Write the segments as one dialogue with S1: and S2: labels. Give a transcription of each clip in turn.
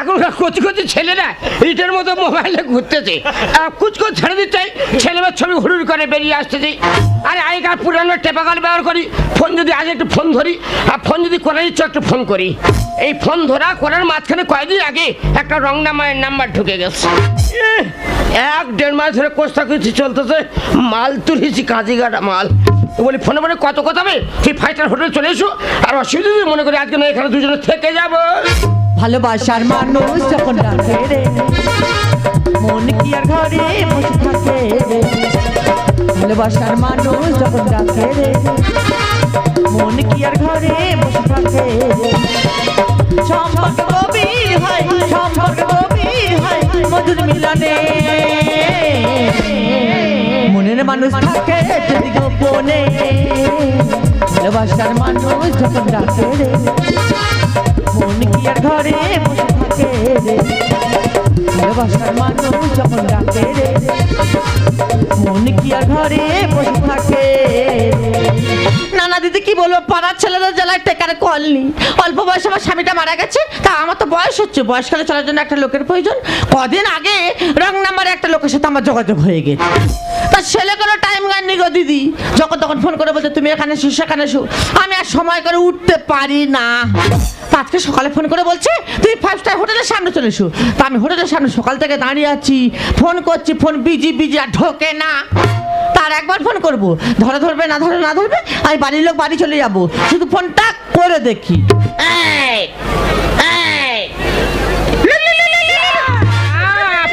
S1: এখনকার কচি কচি ছেলেরা ইটের মতো মোবাইলে ঘুরতেছে। আহ, কুচকুচ ছেড়ে দিচ্ছে ছেলেমেয়ের ছবি হুড়ুড় করে বেরিয়ে আসতেছে। আরে আগেকার পুরানো টেপাকাল ব্যবহার করি ফোন যদি আজ একটু ফোন ধরি আর ফোন যদি করার ইচ্ছে একটু ফোন করি। এই ফোন ধরা করার মাঝখানে কয়েকদিন আগে একটা রং নামায়ের নাম্বার ঢুকে গেছে। এক দেড় মাস ধরে কোস্তা কুচি চলতেছে মাল তুলেছি কাজে গাটা মাল। বলি ফোনে ফোনে কত কথা হবে? তুই ফাইটার হোটেলে চলে এসো। আর অসুবিধা মনে করি আজকে না এখানে দুজনে থেকে যাব।
S2: ভালোবাসার মানুষ যখন ডাকে রে, মন কি আর ঘরে বসে থাকে রে? ভালোবাসার মানুষ যখন ডাকে রে, মন কি আর ঘরে বসে থাকে রে? সম্পর্ক গভীর হয়, সম্পর্ক গভীর হয়, মধুর মিলনে। মনের মানুষ থাকে যদি গোপনে। ভালোবাসার মানুষ যখন ডাকে রে ঘরে বসে থাকে রে। ভালোবাসার মানুষ যখন ডাকে রে। মন কি আর ঘরে বসে থাকে না না দিদি কি বলব, পাড়ার ছেলেরা জেলায় টেকারে কল নি অল্প বয়সে আমার স্বামীটা মারা গেছে, তা আমার তো বয়স হচ্ছে। বয়সকালে চলার জন্য একটা লোকের প্রয়োজন। কদিন আগে রং নাম্বারে একটা লোকের সাথে আমার যোগাযোগ হয়ে গেছে। তা ছেলে কোনো টাইম গান নি গো দিদি। যখন তখন ফোন করে বলতে তুমি এখানে এসো সেখানে এসো। আমি আর সময় করে উঠতে পারি না। আজকে সকালে ফোন করে বলছে তুই ফাইভ স্টার হোটেলের সামনে চলে এসো। তা আমি হোটেলের সামনে সকাল থেকে দাঁড়িয়ে আছি ফোন করছি ফোন বিজি বিজি আর ঢোকে না। তার একবার ফোন করব। ধরে ধরবে, না ধরে না ধরবে? আমি বাড়ির লোক বাড়ি চলে যাব। শুধু ফোনটা করে দেখি।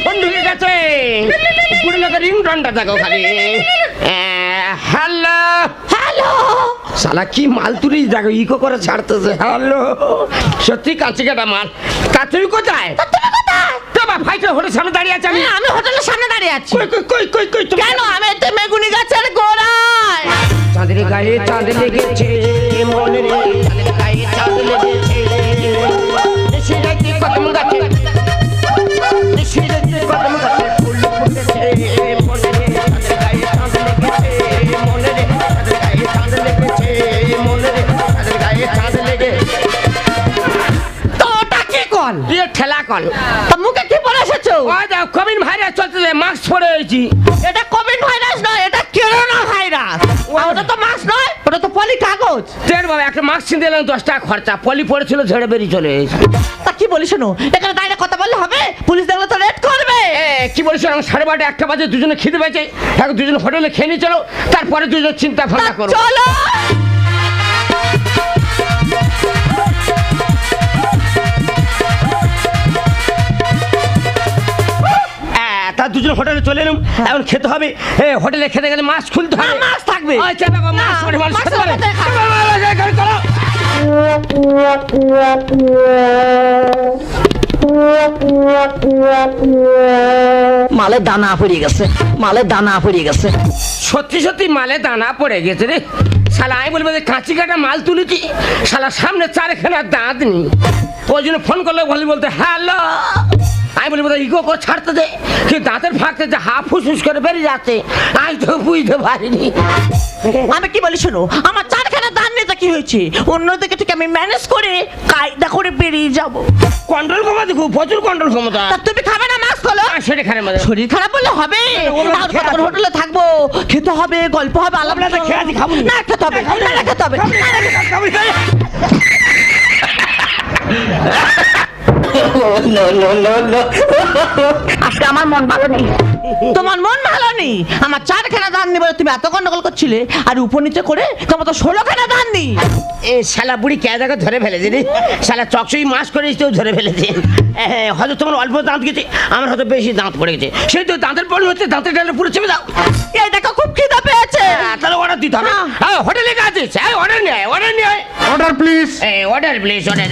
S1: ফোন ঢুকে গেছে। পুরো লোকের রিংটনটা দেখো খালি। হ্যালো।
S2: হ্যালো।
S1: শালা কি মাল তুলিস? দেখো ইকো করে ছাড়তেছে। হ্যালো। সত্যি কাছে কাটা মাল। তা কোথায়?
S2: তুমি কোথায়?
S1: তোমার ফাইটার হোটেল সামনে দাঁড়িয়ে আছে আমি
S2: আমি হোটেলের সামনে দাঁড়িয়ে আছি।
S1: কই কই কই কই
S2: কেন? আমি তো মেগুনি গাছের গোড়ায়।
S1: চাঁদের গায়ে চাঁদ লেগেছে মনে রে। চাঁদের গায়ে চাঁদ লেগেছে দেশে যাইতে কদম গাছে দেশে যাইতে কদম গাছে ফুল ফুটেছে মনে রে। চাঁদের গায়ে চাঁদ লেগেছে মনে রে। চাঁদের গায়ে চাঁদ লেগেছে মনে রে। চাঁদের গায়ে চাঁদ লেগে
S2: তো ওটা কি কল?
S1: দিয়ে ঠেলা কল।
S2: তা মুখে কি
S1: ভাইরাস চলতেছে মাস্ক পরে হয়েছি
S2: এটা কোভিড ভাইরাস নয় করোনা ভাইরাস? ওটা তো মাস্ক নয় ওটা তো পলি কাগজ।
S1: ট্রেন বাবা একটা মাস্ক কিনতে এলাম দশ টাকা খরচা। পলি পড়েছিল ঝেড়ে বেরিয়ে চলে এসেছে।
S2: তা কি বলিস শোনো এখানে দাঁড়িয়ে কথা বললে হবে? পুলিশ দেখলে তো রেড করবে।
S1: এ, কি বলিস আমি সাড়ে বারোটা একটা বাজে দুজনে খিদে পেয়েছে। এখন দুজনে হোটেলে খেয়ে নিয়ে চলো তারপরে দুজনে চিন্তা ভাবনা করো।
S2: চলো।
S1: দুজন হোটেলে চলে এলাম। এখন খেতে হবে। হোটেলে খেতে গেলে মাছ খুলতে হবে।
S2: মাছ থাকবে।
S3: মালের দানা পড়ে গেছে মালের দানা পড়ে গেছে।
S1: সত্যি সত্যি মালে দানা পড়ে গেছে রে। শালা আমি বলব যে কাঁচি কাটা মাল তুলেছি। শালা সামনে চারখানা দাঁত নেই। ওই জন্য ফোন করলে বলি বলতে হ্যালো! আমি বলি বোধহয় ইগো করে ছাড়তে দে। কিন্তু দাঁতের ফাঁকতে যে হাফ ফুসফুস করে বেরিয়ে যাচ্ছে। আমি তো বুঝতে পারিনি।
S2: আমি কি বলি শোনো আমার চারখানা দান নিতে কি হয়েছে? অন্যদিকে থেকে আমি ম্যানেজ করে কায়দা করে বেরিয়ে যাব।
S1: কন্ট্রোল ক্ষমতা দেখো প্রচুর কন্ট্রোল ক্ষমতা।
S2: তা তুমি খাবে না মাছ হলো
S1: আর সেটা খানে মধ্যে
S2: শরীর খারাপ বললে হবে।
S1: ওরা
S2: আর কতক্ষণ। হোটেলে থাকব। খেতে হবে গল্প হবে আলাপ
S1: তো খেয়ে খাব না।
S2: না খেতে হবে না খেতে হবে।
S3: আজকে আমার মন ভালো নেই।
S2: তোমার মন ভালো নেই? আমার চারখানা দান নিবে তুমি এত গন্ডগোল করছিলে আর উপর নিচে করে তোমার তো ষোলোখানা দান নি
S1: এ শালা বুড়ি ক্যাদাকে ধরে ফেলেছে রে। শালা চকচই মাস করে এসেও ধরে ফেলেছে। এ, হয়তো তোমার অল্প দাঁত গেছে আমার হয়তো বেশি দাঁত পড়ে গেছে। সেই তো দাঁতের পড়ে হচ্ছে দাঁতের ডালে পুরো চেপে দাও।
S2: এই দেখো খুব খিদা পেয়েছে।
S1: হ্যাঁ, তাহলে অর্ডার দিতে হবে।
S2: হ্যাঁ।
S1: হ্যাঁ হোটেলে কাজ আছে। অর্ডার নেয় অর্ডার নেয়
S4: order please
S1: order please order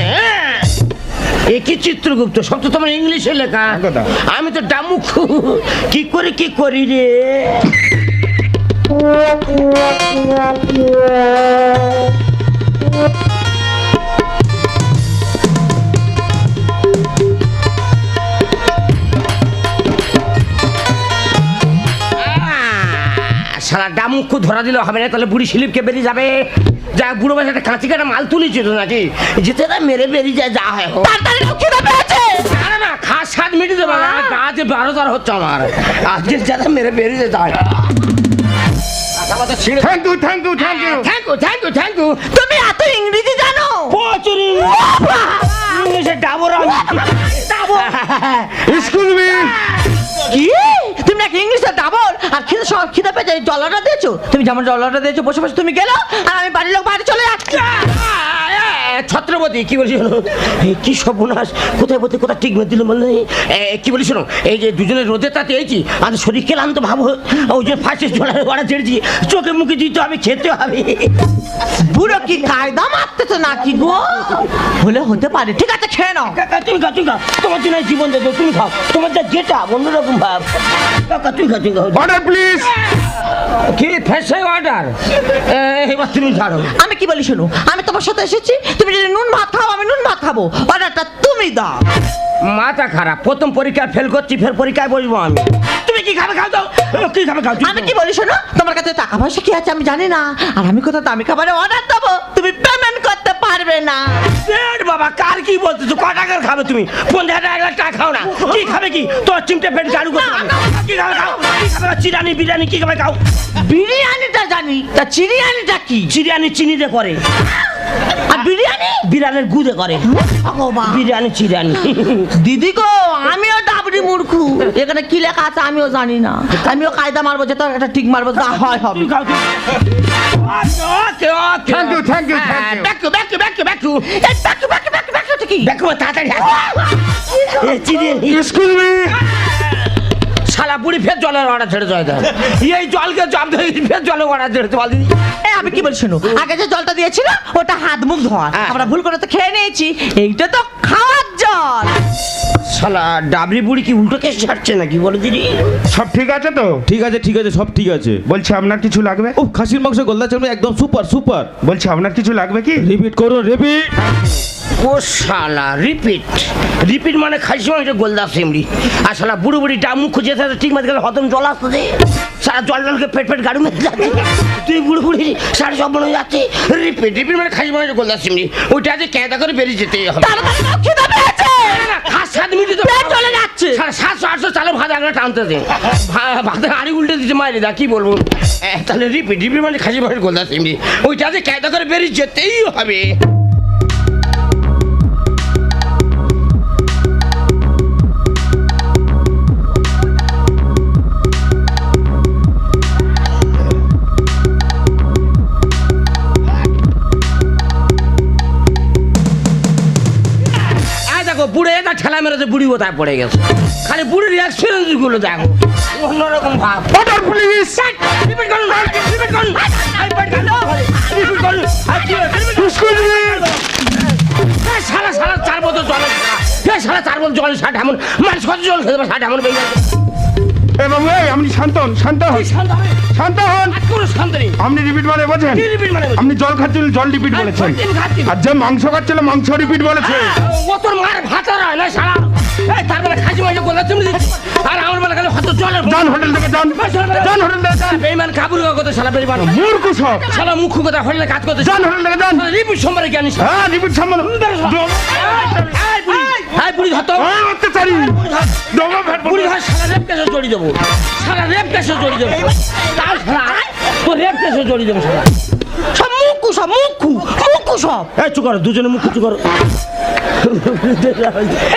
S1: এ কি চিত্রগুপ্ত সব তো তোমার ইংলিশে লেখা।
S4: কথা।
S1: আমি তো ডামুক। কি করে কি করি রে? আহ, শালা ডামুখ ধরা দিলে হবে না তাহলে বুড়ি স্লিপকে বেরিয়ে যাবে। যা বুড়ো বয়সে একটা কাঁচি কাটা মাল তুলেছিল নাকি? যেতে না মেরে বেরিয়ে যায় যা হয় হোক।
S2: তাড়াতাড়ি খিদা পেয়েছে!
S1: মিনিট দেবে না কাজে বারো তার হচ্ছে আমার। আজকে যারা মেরে বেরিয়ে যায়
S4: thank you thank you thank you
S1: thank you thank you thank you
S2: তুমি এত ইংরেজি জানো?
S1: প্রচুর ইংলিশে ডাবর
S4: মি
S2: কি? ইংলিশে ডাবল আর খিদে সব খিদে পেয়ে যায় ডলারটা দিয়েছ? তুমি যেমন ডলারটা দিয়েছ বসে বসে তুমি গেলো আর আমি বাড়ির লোক বাইরে চলে যাচ্ছি।
S1: ছত্রপতি কি বলছি শোনো? কি সর্বনাশ কোথায় বলতে কোথায় ঠিক দিল মনে কি বলি শোনো? এই যে দুজনে রোদে তাতে এইছি আর শরীর ক্লান্ত ভাব ওই যে ফার্স্টে জলের ওরা ছেড়েছি চোখে মুখে দিতে হবে খেতে হবে।
S2: বুড়ো কি কায়দা মারতেছে নাকি গো? হলে হতে পারে ঠিক আছে খেয়ে নাও।
S1: তুমি তুমি খাও তোমার জন্য জীবন দেবো তুমি খাও তোমার যা যেটা অন্যরকম ভাব।
S4: অর্ডার প্লিজ
S1: কি ফেসে অর্ডার এবার তুমি ছাড়ো।
S2: আমি কি বলি শোনো? আমি তোমার সাথে এসেছি তুমি যদি নুন ভাত খাও আমি নুন ভাত খাব। অর্ডারটা তুমি দাও।
S1: মাথা খারাপ। প্রথম পরীক্ষায় ফেল করছি ফের পরীক্ষায় বসবো আমি। তুমি কি খাবে খাও দাও কি খাবে খাও?
S2: আমি কি বলি শোনো? তোমার কাছে টাকা পয়সা কি আছে আমি জানি না। আর আমি কোথাও দামি খাবারে অর্ডার দেবো। তুমি পেমেন্ট করতে পারবে না।
S1: বাবা কার কি বলতেছো? ক টাকার খাবে তুমি? পঞ্চাশ টাকা এক লাখ টাকা খাও না। কি খাবে কি? তোর চিমটে পেট চালু করতে হবে। কি খাবে খাও? কি খাবে? চিরানি বিরিয়ানি কি খাবে খাও?
S2: বিরিয়ানিটা জানি। তা চিরিয়ানিটা কি?
S1: চিরিয়ানি চিনি দিয়ে করে।
S2: আর বিরিয়ানি?
S1: বিরিয়ানির গুদে করে।
S2: ভগবান।
S1: বিরিয়ানি চিরানি।
S2: দিদি গো আমিও ডাবরি মূর্খু। এখানে কি লেখা আছে আমিও জানি না। আমিও কায়দা মারবো যে তোর একটা ঠিক মারবো যা হয় হবে।
S4: Thank you, thank you, thank you.
S1: Back to back to back to back to তাড়াতাড়ি শালা বুড়ি ফের জলের অর্ডার ছেড়ে দেয় এই জলকে জব ধরে ফের জলের অর্ডার ছেড়ে জল দিদি
S2: আমি কি বলছি শোনো? আগে যে জলটা দিয়েছিল ওটা হাত মুখ ধোয়া।
S1: হ্যাঁ।
S2: আমরা ভুল করে তো খেয়ে নিয়েছি। এইটা তো খাওয়ার জল।
S1: শালা ডাবরি বুড়ি কি উল্টো কেস ছাড়ছে নাকি? বলে দিদি।
S4: সব ঠিক আছে তো?
S5: ঠিক আছে ঠিক আছে সব ঠিক আছে।
S4: বলছি আপনার কিছু লাগবে?
S5: ও খাসির মাংস গোল্লা চাউমিন একদম সুপার সুপার
S4: বলছি আপনার কিছু লাগবে কি?
S5: রিপিট করো রিপিট
S1: ও শালা রিপিট রিপিট মানে খাইছি মানে গোলদা সিমড়ি আর শালা বুড়ো বুড়ি ডাব মুখ খুঁজে থাকে ঠিক মতো গেলে হতম জল আসতেছে সারা জল জলকে পেট পেট গাড়ি মেরে যাচ্ছে। তুই বুড়ো বুড়ি সারা সব মনে যাচ্ছে। রিপিট রিপিট মানে খাইছি মানে গোলদা সিমড়ি ওইটা যে ক্যাদা করে বেরিয়ে যেতে হবে। সাত মিনিটে
S2: চলে যাচ্ছে।
S1: সাতশো আটশো চালে ভাত একটা টানতেছে ভা- ভাতের আড়ি উল্টে দিতে মারি দা কি বলব? তাহলে রিপিট রিপিট মানে খাসি মানে গোলদা সিমড়ি ওইটা যে ক্যাদা করে বেরিয়ে যেতেই হবে। বুড়ে এটা ঠেলা মেরেছে বুড়ি কোথায় পড়ে গেছে? খালি বুড়ির এক্সপিরিয়েন্সগুলো দেখো। অন্যরকম ভাব।
S4: অর্ডার প্লিজ
S1: রিপিট করুন রিপিট করুন রিপিট করুন। রিপিট করুন সারা সারা চার বছর জল সারা চার বছর জল ষাট এমন মানুষ কত জল খেতে পারে ষাট এমন বেরিয়ে
S4: বাবু এই আপনি শান্ত হন শান্ত হন।
S1: এই শান্ত হবে।
S4: শান্ত হন।
S1: আর কোনো শান্ত নেই।
S4: আপনি রিপিট মানে বোঝেন
S1: কি রিপিট বলছি?
S4: আপনি জল খাচ্ছিলেন জল রিপিট
S1: আমি
S4: বলেছেন।
S1: প্রতিদিন খাচ্ছি।
S4: আর যে মাংস খাচ্ছিল মাংস রিপিট বলেছে।
S1: ও তোর মার ভাত আর না সারা এই তার বেলা খাসি মাংস গোলা তুমি দিচ্ছি? আর আমার বেলা খালি হয়তো জলের
S4: যান হোটেল থেকে যান। যান হোটেল থেকে যান।
S1: বেইমান কাবুল কত সালা বেইমান?
S4: মূর্খ সব।
S1: সালা মুখ কথা হোটেলে কাজ করতে
S4: যান হোটেল থেকে যান।
S1: রিপিট সোমবারে জ্ঞানী
S4: হ্যাঁ রিপিট
S1: হাই বুড়ি ধর তো।
S4: হ্যাঁ অত্যাচারী। ফ্যাট
S1: বুড়ি ধর। সারা রেপ কেসে জড়ি দেবো। সারা রেপ কেসে জড়ি দেবো। তার সারা তো রেপ কেসে জড়ি দেবো সারা।
S2: সব মুখু সব মুখু মুখু সব।
S1: এই চুপ দুজনে মুখ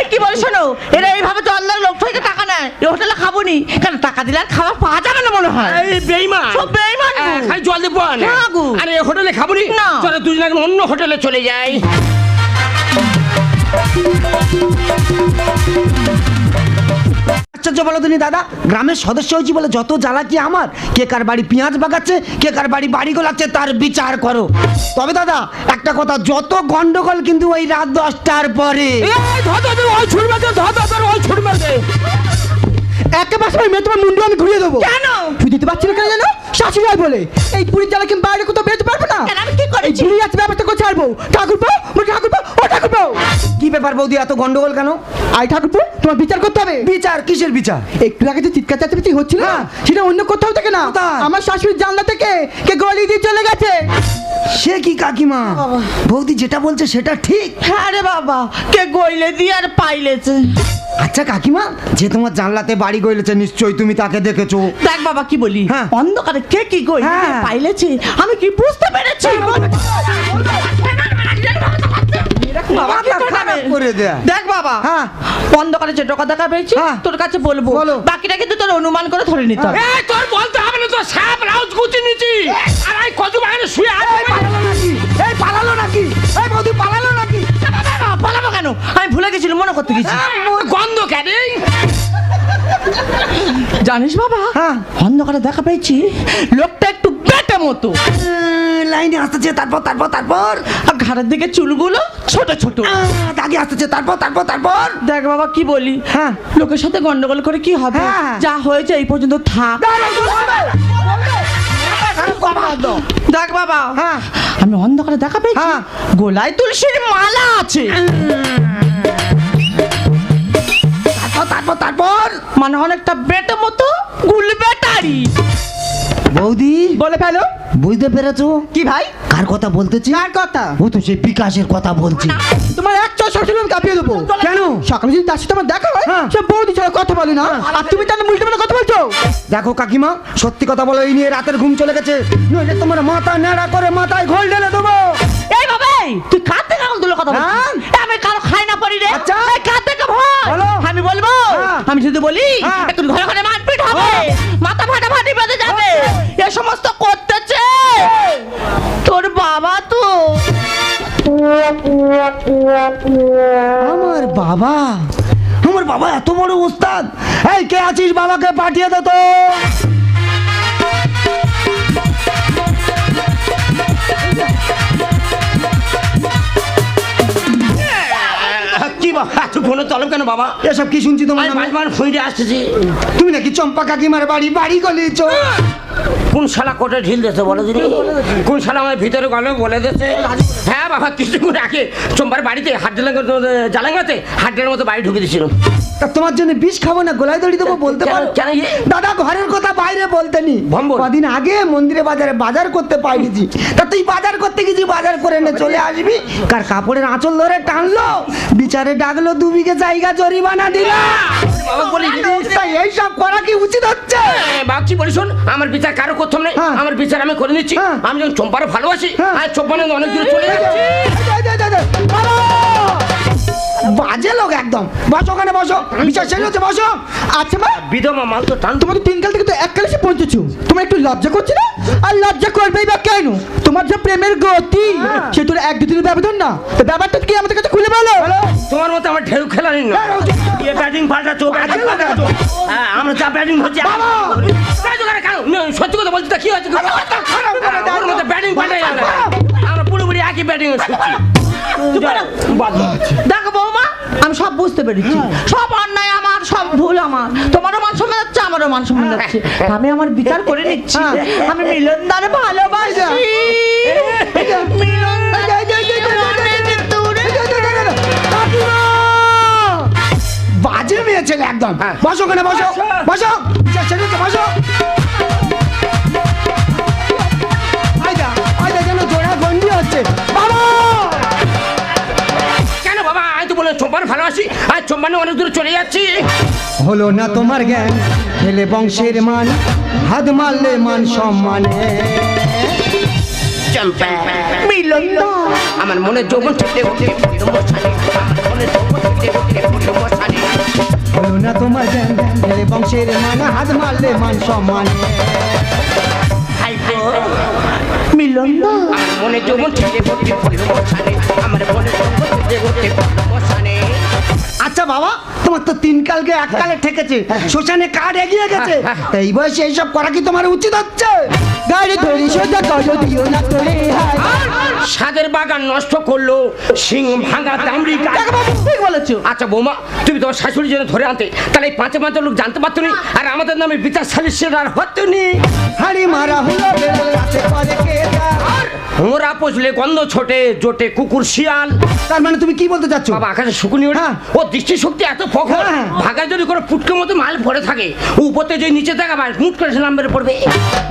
S2: এই কি বল শোনো? এরা এইভাবে জল দেয় লোক থেকে টাকা নেয়। এই হোটেলে খাব নি কেন টাকা দিলে আর খাবার পাওয়া যাবে না মনে হয়?
S1: এই বেইমান।
S2: সব বেঈমান গো।
S1: খালি জল দেবো না
S2: না
S1: আরে হোটেলে খাব নি।
S2: না।
S1: চলো দুজনে এখন অন্য হোটেলে চলে যাই।
S6: আশ্চর্য বলো তুমি, দাদা। গ্রামের সদস্য হয়েছি বলে যত জ্বালা কি আমার? কে কার বাড়ি পেঁয়াজ বাগাচ্ছে, কে কার বাড়ি বাড়ি গোলাচ্ছে, তার বিচার করো। তবে দাদা, একটা কথা, যত গন্ডগোল কিন্তু ওই রাত দশটার পরে। একেবারে সময় মেয়ে তোমার মুন্ডু আমি ঘুরিয়ে দেবো।
S2: কেন?
S6: তুই দিতে পারছি না কেন জানো? শাশুড়ি হয় বলে। এই পুরীর জ্বালা কি বাইরে কোথাও বেরোতে পারব না?
S2: আমি কি
S6: আছে ব্যবস্থা করে ছাড়বো? ঠাকুর পাও ঠাকুর পাও ও ঠাকুর পাও কি ব্যাপার বৌদি এত গন্ডগোল কেন? আই ঠাকুর তোমার বিচার করতে হবে। বিচার? কিসের বিচার? একটু আগে যে চিৎকার চাচামেচি হচ্ছিল না সেটা অন্য কোথাও থেকে না আমার শাশুড়ির জানলা থেকে কে গলি দিয়ে চলে গেছে। সে কি কাকিমা? বৌদি যেটা বলছে সেটা ঠিক?
S2: হ্যাঁ রে বাবা কে গইলে দিয়ে আর পাইলেছে।
S6: আচ্ছা কাকিমা যে তোমার জানলাতে বাড়ি গইলেছে নিশ্চয়ই তুমি তাকে দেখেছ।
S2: দেখ বাবা কি বলি
S6: হ্যাঁ।
S2: অন্ধকারে কে কি গইলে
S6: হ্যাঁ।
S2: পাইলেছে আমি কি বুঝতে পেরেছি? বাবা কি
S6: করে দেয়া।
S2: দেখ বাবা
S6: হ্যাঁ।
S2: অন্ধকারে যে টাকা দেখা পেয়েছি
S6: হ্যাঁ।
S2: তোর কাছে বলব।
S6: বলো।
S2: বাকিটা কিন্তু তোর অনুমান করে ধরে নিতে হবে।
S1: এই তোর বলতে হবে না তো সাপ রাউজ গুচি নিচি। আর এই কচু বাগানে শুয়ে আছে
S6: এই পালালো নাকি? এই বৌদি পালালো নাকি?
S2: পালাবো কেন? আমি ভুলে গেছিলাম মনে করতে গেছি।
S1: গন্ধ কেন
S2: জানিস বাবা
S6: হ্যাঁ।
S2: অন্ধকারে দেখা পেয়েছি লোকটা একটু মতো।
S6: লাইনে আসতেছে তারপর তারপর তারপর।
S2: আর ঘাড়ের দিকে চুলগুলো ছোট ছোট।
S6: দাগি আসতেছে তারপর তারপর তারপর।
S2: দেখ বাবা কি বলি?
S6: হ্যাঁ।
S2: লোকের সাথে গন্ডগোল করে কি হবে?
S6: হ্যাঁ।
S2: যা হয়েছে এই পর্যন্ত থাক। দেখ বাবা
S6: হ্যাঁ।
S2: আমি অন্ধকারে দেখা পেয়েছি।
S6: হ্যাঁ।
S2: গোলায় তুলসীর মালা আছে।
S6: তারপর তারপর তারপর।
S2: মানে অনেকটা বেটে মতো গুল বেটারি
S6: বৌদি?
S2: বলে ফেলো।
S6: বুঝতে পেরেছ?
S2: কি ভাই?
S6: কার কথা বলতেছি?
S7: কার কথা?
S6: ও তো সেই বিকাশের কথা বলছি।
S7: তোমার এক চল সব আমি কাঁপিয়ে দেবো।
S6: কেন?
S7: সকালে যদি তার সাথে আমার দেখা হয়
S6: হ্যাঁ।
S7: সে বৌদি ছাড়া কথা বলে না। আর তুমি তাহলে মুলটে মানে কথা বলছো?
S6: দেখো কাকিমা সত্যি কথা বলো এই নিয়ে রাতের ঘুম চলে গেছে। নইলে তোমার মাথা নেড়া করে মাথায় ঘোল ঢেলে দেবো।
S2: এই বাবা তুই কথা
S6: হ্যাঁ?
S2: এই, আমি কারও খাই না পারি রে।
S6: আচ্ছা।
S2: কার থেকে ভয়। আমি বলব?
S6: হ্যাঁ।
S2: আমি যদি বলি
S6: হ্যাঁ।
S2: ঘরে ঘরে মারপিট হবে। মাথা ফাটাফাটি বেঁধে যাবে। এ সমস্ত করতেছে। তোর বাবা তো।
S6: আমার বাবা? আমার বাবা এত বড় ওস্তাদ এই কে আছিস বাবাকে পাঠিয়ে দে তো।
S1: কি বাবা তুই ফোনে তলব কেন বাবা?
S6: এসব কি শুনছি তোমার
S1: মাঝ মাঝ ফুঁড়ে আসতেছি।
S6: তুমি নাকি চম্পা কাকিমার বাড়ি বাড়ি
S1: কোন শালা কোটে ঢিল দিয়েছে বলে কোন শালা আমার ভিতরে গেল বলে দিয়েছে? হ্যাঁ বাবা কিছুক্ষণ আগে সোমবার বাড়িতে জ্বালাঙ্গাতে হাটের মতো বাড়ি ঢুকে দিয়েছিল।
S6: তা তোমার জন্য বিষ খাব না গোলায় দড়ি দেবো বলতে পারো
S1: কেন ইয়ে?
S6: দাদা ঘরের কথা বাইরে বলতে নি। কদিন আগে মন্দিরে বাজারে বাজার করতে পাইছি তা তুই বাজার করতে গেছি বাজার করে নে চলে আসবি কার কাপড়ের আঁচল ধরে টানলো বিচারে ডাকলো দু বিঘে জায়গা জরিমানা দিল এইসব করা কি উচিত হচ্ছে
S1: কি বলি শোন আমার বিচার কারও করতাম না
S6: হ্যাঁ।
S1: আমার বিচার আমি করে নিচ্ছি
S6: হ্যাঁ।
S1: আমি যখন চম্পারে ভালোবাসি
S6: হ্যাঁ।
S1: আর চম্পানে অনেক দূরে চলে যাচ্ছি
S6: বাজে লোক একদম। বসো ওখানে বসো। বিচার শেষ হচ্ছে বসো।
S7: আচ্ছা মা।
S1: বিধবা মাল তো টান
S7: তোমাকে তিন কাল থেকে তো এক কালে এসে পৌঁছেছো। তোমার একটু লজ্জা করছে না? আর লজ্জা করবেই বা কেন? তোমার যে প্রেমের গতি সে তোর এক দুদিনের ব্যবধান না। তো ব্যাপারটা কি আমাদের কাছে খুলে বলো?
S1: তোমার মতো আমার ঢেউ খেলা নেই না ইয়ে ব্যাটিং পাল্টাচ্ছো ব্যাটিং পাল্টাচ্ছো হ্যাঁ আমরা যা ব্যাটিং হচ্ছে সত্যি কথা বলছি তা কি হচ্ছে মতো ব্যাটিং পাল্টাই যাবে আমরা। পুরোপুরি একই ব্যাটিং শুনছি
S2: দেখো বৌমা আমি সব বুঝতে পেরেছি সব অন্যায় আমার সব ভুল আমার তোমারও মান সম্মান যাচ্ছে আমারও মান সম্মান যাচ্ছে আমি আমার বিচার করে নিচ্ছি আমি মিলনদারে ভালোবাসি
S6: বাজে মেয়ে ছেলে একদম বসো ওখানে বসো বসো বসো
S1: চম্পানে অনেক দূরে চলে যাচ্ছি?
S6: হলো না তোমার জ্ঞান হেলে বংশের মান হাত মারলে মান সম্মানে।
S1: চম্পা
S2: মিলনদা
S1: আমার মনে যৌবন উঠে মনে মশানি
S6: হলো না তোমার জ্ঞান হেলে বংশের মান হাত মারলে মান সম্মানে।
S2: মিলনদা।
S1: আমার মনে যৌবন থেকে উঠে
S6: তিন কালকে এক কালে ঠেকেছে। শ্মশানে কাঠ এগিয়ে গেছে। এই বয়সে এইসব করা কি তোমার উচিত হচ্ছে?
S1: সাদের বাগান নষ্ট করল সিং ভাঙা দামড়ি
S2: বলেছ।
S1: আচ্ছা বৌমা তুমি তোমার শাশুড়ি জন্য ধরে আনতে। তাহলে এই পাঁচে পাঁচে লোক জানতে পারতো নি আর আমাদের নামে বিচার সালিশের আর হতো নি।
S6: হাড়ি মারা হলো?
S1: ওরা পচলে গন্ধ ছোটে জোটে কুকুর শিয়াল।
S6: তার মানে তুমি কি বলতে চাচ্ছ?
S1: বাবা আকাশে শুকুনি ওঠে।
S6: হ্যাঁ।
S1: ও দৃষ্টি শক্তি এত
S6: হ্যাঁ।
S1: ভাগা যদি কোনো ফুটকে মতো মাল ভরে থাকে উপরতে যে নিচে থাকা মাল ফুট করে সে বেড়ে পড়বে।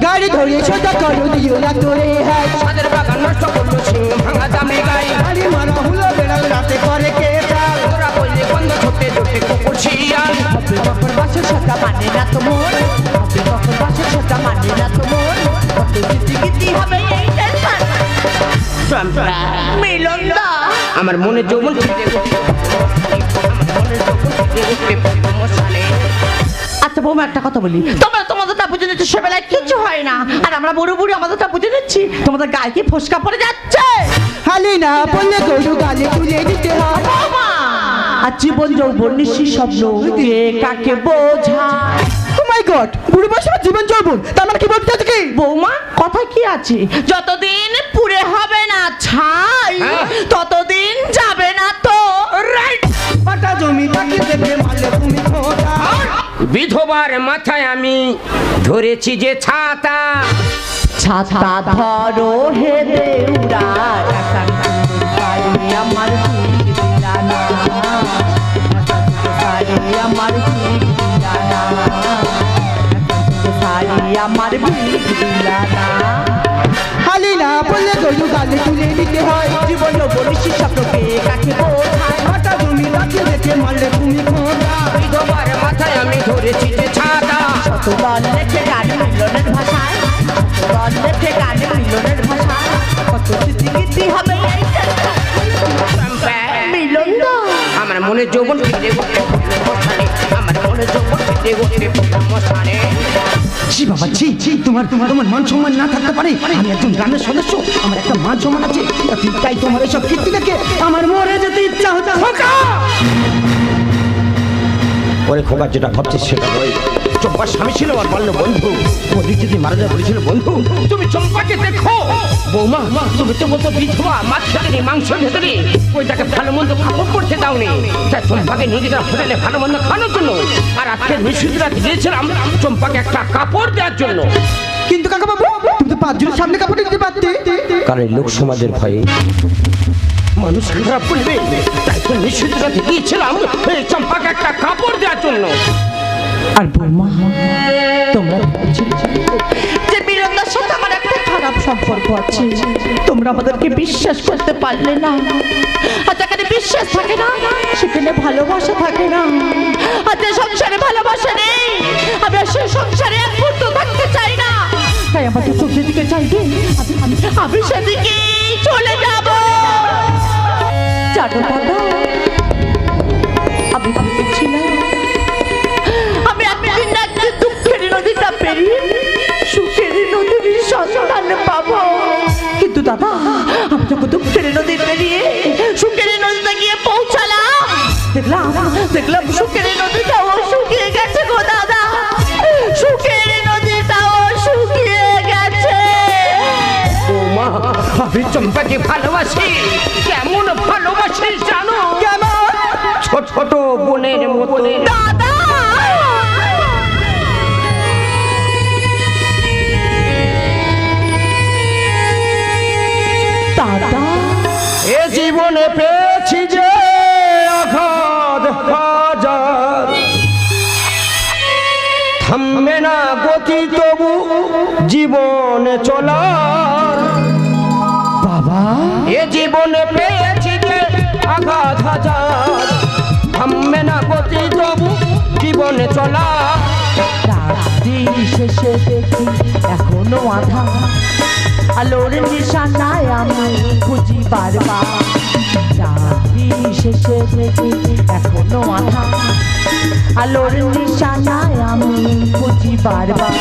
S7: গাড়ি ধরে সোজা করো দিও না তোরে হাই
S1: সাদের বাগান নষ্ট করল সিং ভাঙা দামে গাড়ি।
S6: গাড়ি মারা হলো বেড়াল রাতে করে কে চাল
S1: ওরা বললে বন্ধ ছোটে ছোটে কুকুর শিয়াল। হাতে বকর বাসের মানে না তো মোর
S2: হাতে বকর বাসের মানে না তো মোর কত গিতি গিতি হবে এই টেনশন মিলন দা।
S1: আমার মনে যৌবন ফিরে
S2: আচ্ছা বৌমা একটা কথা বলি। তোমরা তোমাদেরটা বুঝে নিচ্ছ সেবেলায় কিছু হয় না। আর আমরা বুড়ো বুড়ি আমাদেরটা বুঝে নিচ্ছি। তোমাদের গায়ে কি ফসকা পড়ে যাচ্ছে?
S6: হালি না পড়লে গরু গালে তুলে দিতে হয়।
S2: আর জীবন যৌবন নিশি স্বপ্ন কাকে বোঝায়।
S6: মাই গড বুড়ো বয়সে জীবন যৌবন তার মানে কি বলতে চাচ্ছ কি?
S2: বৌমা কথা কি আছে? যতদিন পুরে হবে না ছাই
S1: হ্যাঁ।
S2: ততদিন যাবে না তো। রাইট
S6: পাটা জমি তাকে দেবে মারলে তুমি খোটা।
S1: বিধবার মাথায় আমি ধরেছি যে ছাতা।
S2: ছাতা ধরো হে দেউরা আমার আমার
S6: হালি না পড়লে গরু গালে তুলে দিতে হয়।
S2: জীবন বলিসি স্বপ্নকে কাকে বোঝায়?
S6: মাথা জমি তাকে দেখে মারলে তুমি খোটা
S1: বিধবার মাথায় আমি ধরেছি যে ছাতা।
S2: শতবার লেখে গানে মিলনের ভাষায়। শতবার লেখে গানে মিলনের ভাষায়।
S1: আমার মনে আমার
S6: বাবা, ছি ছি, তোমার তোমার তোমার মান সম্মান না থাকতে পারে। আমি একজন গ্রামের সদস্য, আমার একটা মান সম্মান আছে। তাই তোমার এসব কীর্তি দেখে আমার মরে যেতে ইচ্ছা হচ্ছে।
S1: ওরে খোকা, যেটা ভাবছিস সেটা নয় চম্পার স্বামী ছিল আমার বাল্য বন্ধু। বলি যদি মারা যায় বলেছিল বন্ধু। তুমি চম্পাকে দেখো। বৌমা তুমি তো বলতো বিধবা মাছ খেতে মাংস ভেতরে ওইটাকে ভালো মন্দ কাপড় পড়তে দাওনি। তাই চম্পাকে নিয়ে গেছিলাম হোটেলে ভালো মন্দ খাওয়ানোর জন্য। আর আজকে নিষিদ্ধরা দিয়েছিলাম চম্পাকে একটা কাপড় দেওয়ার জন্য।
S6: কিন্তু কাকা বাবু তুমি তো পাঁচজনের সামনে কাপড় দিতে পারতে।
S1: কারণ লোক সমাজের ভয়ে মানুষ খারাপ করবে। তাই তো নিষিদ্ধরা দিয়েছিলাম চম্পাকে একটা কাপড় দেওয়ার জন্য।
S2: আর বৌমা, তোমরা আমার একটা খারাপ সম্পর্ক আছে, তোমরা আমাদেরকে বিশ্বাস করতে পারলে না। আর বিশ্বাস থাকে না সেখানে ভালোবাসা থাকে না। আর সংসারে ভালোবাসা নেই আমি সেই সংসারে এক থাকতে চাই না। তাই আমার তো চোখের দিকে চাইবে আমি সেদিকে চলে যাব। আমি সুখের নদীর পাবো। কিন্তু দাদা আমি যখন দুঃখের নদী পেরিয়ে সুখের নদীতে গিয়ে পৌঁছালাম দেখলাম দেখলাম সুখের নদীটাও শুকিয়ে গেছে গো দাদা। সুখের নদীটাও শুকিয়ে গেছে।
S1: আমি চম্পাকে ভালোবাসি। কেমন ভালোবাসি জানো? ছোট ছোট বোনের মতো। পেয়েছি যে আঘাত থামবে না গতি তবু জীবনে চলা
S6: বাবা,
S1: এ জীবনে পেয়েছি যে আঘাত, হাজার। থামবে না গতি তবু জীবনে চলা
S2: রাত্রি শেষে দেখি এখনও আধা। আলোর নিশানায় আমি খুঁজি বারবার। রাত্রি শেষে দেখি এখনও আধা। আলোর নিশানায় আমি খুঁজি বারবার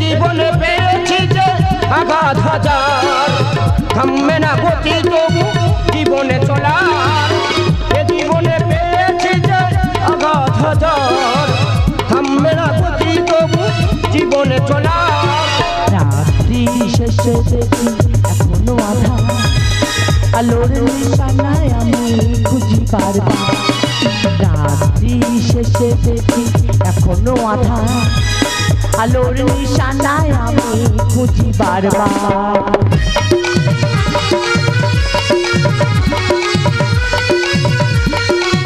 S1: জীবনে পেয়েছি যে আঘাত হাজার থামবে না গতি তবু জীবনে চলা জীবনে পেয়েছি যে আঘাত হাজার থামবে না গতি তবু জীবনে চলা
S2: রাত্রি শেষে দেখি এখনও আধা। আলোর নিশানায় খুঁজি পারবা রাত্রি শেষে দেখি এখনও আধা আলোর নিশানায় আমি খুঁজি বারবার।